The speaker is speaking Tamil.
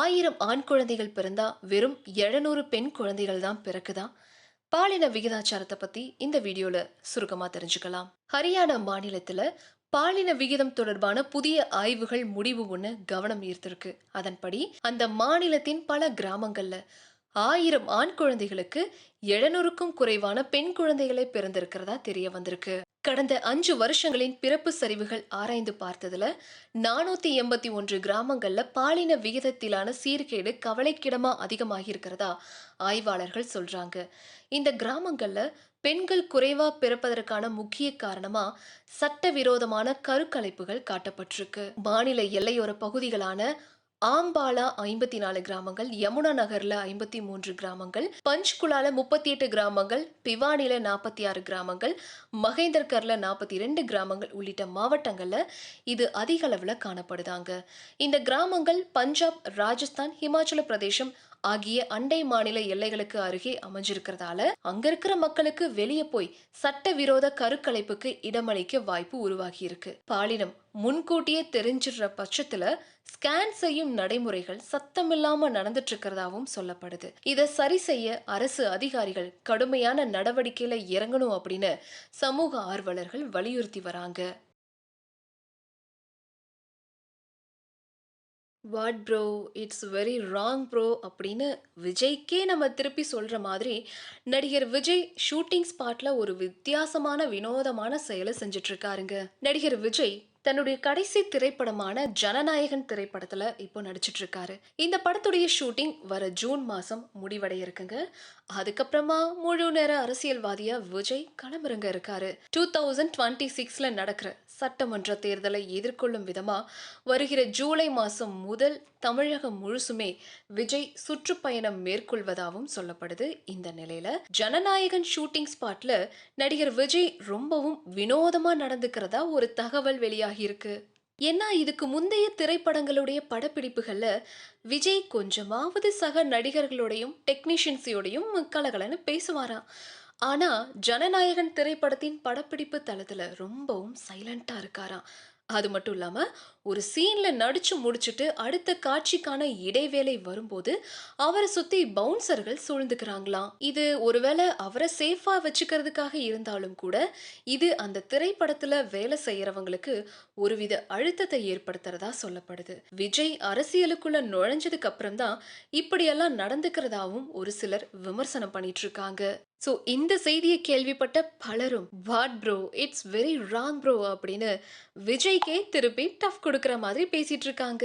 ஆயிரம் ஆண் குழந்தைகள் பிறந்தா வெறும் எழுநூறு பெண் குழந்தைகள் தான் பிறக்குதான் பாலின விகிதாச்சாரத்தை பத்தி இந்த வீடியோல சுருக்கமா தெரிஞ்சுக்கலாம். ஹரியானா மாநிலத்துல பாலின விகிதம் தொடர்பான புதிய ஆய்வுகள் முடிவு ஒன்று கவனம் ஈர்த்திருக்கு. அதன்படி அந்த மாநிலத்தின் பல கிராமங்கள்ல ஆயிரம் ஆண் குழந்தைகளுக்கு எழுநூறுக்கும் குறைவான பெண் குழந்தைகளை பிறந்திருக்கிறதா தெரிய வந்திருக்கு. கடந்த அஞ்சு வருஷங்களின் பிறப்பு சரிவுகள் ஆராய்ந்து பார்த்ததுல நானூத்தி எண்பத்தி ஒன்று கிராமங்கள்ல பாலின விகிதத்திலான சீர்கேடு கவலைக்கிடமா அதிகமாகி இருக்கிறதா ஆய்வாளர்கள் சொல்றாங்க. இந்த கிராமங்கள்ல பெண்கள் குறைவா பிறப்பதற்கான முக்கிய காரணமா சட்டவிரோதமான கருக்கலைப்புகள் காட்டப்பட்டிருக்கு. மாநில எல்லையோர பகுதிகளான ஆம்பாலா ஐம்பத்தி நாலு கிராமங்கள் யமுனா நகர்ல ஐம்பத்தி மூன்று கிராமங்கள் பஞ்ச்குலால முப்பத்தி எட்டு கிராமங்கள் பிவானில நாற்பத்தி ஆறு கிராமங்கள் மகேந்தர்கர்ல நாற்பத்தி ரெண்டு கிராமங்கள் உள்ளிட்ட மாவட்டங்கள்ல இது அதிக அளவில் காணப்படுதாங்க. இந்த கிராமங்கள் பஞ்சாப் ராஜஸ்தான் ஹிமாச்சல பிரதேசம் ஆகிய அண்டை மாநில எல்லைகளுக்கு அருகே அமைஞ்சிருக்கிறதால அங்க இருக்கிற மக்களுக்கு வெளியே போய் சட்டவிரோத கருக்கலைப்புக்கு இடமளிக்க வாய்ப்பு உருவாகி இருக்கு பாலினம் முன்கூட்டியே தெரிஞ்சிடுற பட்சத்துல ஸ்கேன் செய்யும் நடைமுறைகள் சத்தமில்லாம நடந்துட்டு இருக்கிறதாவும் சொல்லப்படுது. இதை சரி செய்ய அரசு அதிகாரிகள் கடுமையான நடவடிக்கையில இறங்கணும் அப்படின்னு சமூக ஆர்வலர்கள் வலியுறுத்தி வராங்க. What bro it's very wrong bro அப்படின்னு விஜய்க்கே நம்ம திருப்பி சொல்கிற மாதிரி நடிகர் விஜய் ஷூட்டிங் ஸ்பாட்டில் ஒரு வித்தியாசமான வினோதமான செயலை செஞ்சிட்ருக்காருங்க. நடிகர் விஜய் தன்னுடைய கடைசி திரைப்படமான ஜனநாயகன் திரைப்படத்துல இப்போ நடிச்சிட்டு இருக்காரு இந்த படத்துடைய ஷூட்டிங் வர ஜூன் மாசம் முடிவடைய இருக்குங்க அதுக்கப்புறமா முழு நேர அரசியல்வாதியா விஜய் களமிறங்க இருக்காரு. டூ தௌசண்ட் டுவெண்ட்டி சிக்ஸ்ல நடக்கிற சட்டமன்ற தேர்தலை எதிர்கொள்ளும் விதமா வருகிற ஜூலை மாசம் முதல் தமிழகம் முழுசுமே விஜய் சுற்றுப்பயணம் மேற்கொள்வதாகவும் சொல்லப்படுது இந்த நிலையில. ஜனநாயகன் ஷூட்டிங் ஸ்பாட்ல நடிகர் விஜய் ரொம்பவும் வினோதமா நடந்துக்கிறதா ஒரு தகவல் வெளியாகி இருக்கு. ஏன்னா இதுக்கு முந்தைய திரைப்படங்களுடைய படப்பிடிப்புகள்ல விஜய் கொஞ்சமாவது சக நடிகர்களோடையும் டெக்னீஷியன்ஸோடையும் கலகலன்னு பேசுவாராம். ஆனா ஜனநாயகன் திரைப்படத்தின் படப்பிடிப்பு தளத்துல ரொம்பவும் சைலண்டா இருக்காராம். அது மட்டும் இல்லாமல் ஒரு சீனில் நடித்து முடிச்சுட்டு அடுத்த காட்சிக்கான இடைவேளை வரும்போது அவரை சுற்றி பவுன்சர்கள் சூழ்ந்துக்கிறாங்களாம். இது ஒருவேளை அவரை சேஃபாக வச்சுக்கிறதுக்காக இருந்தாலும் கூட இது அந்த திரைப்படத்தில் வேலை செய்கிறவங்களுக்கு ஒருவித அழுத்தத்தை ஏற்படுத்துறதா சொல்லப்படுது. விஜய் அரசியலுக்குள்ள நுழைஞ்சதுக்கு அப்புறம் தான் இப்படியெல்லாம் நடந்துக்கிறதாவும் ஒரு சிலர் விமர்சனம் பண்ணிட்டு இருக்காங்க. ஸோ இந்த செய்தியை கேள்விப்பட்ட பலரும் what bro it's very wrong bro அப்படின்னு விஜய்க்கே திருப்பி டஃப் கொடுக்குற மாதிரி பேசிட்டு இருக்காங்க.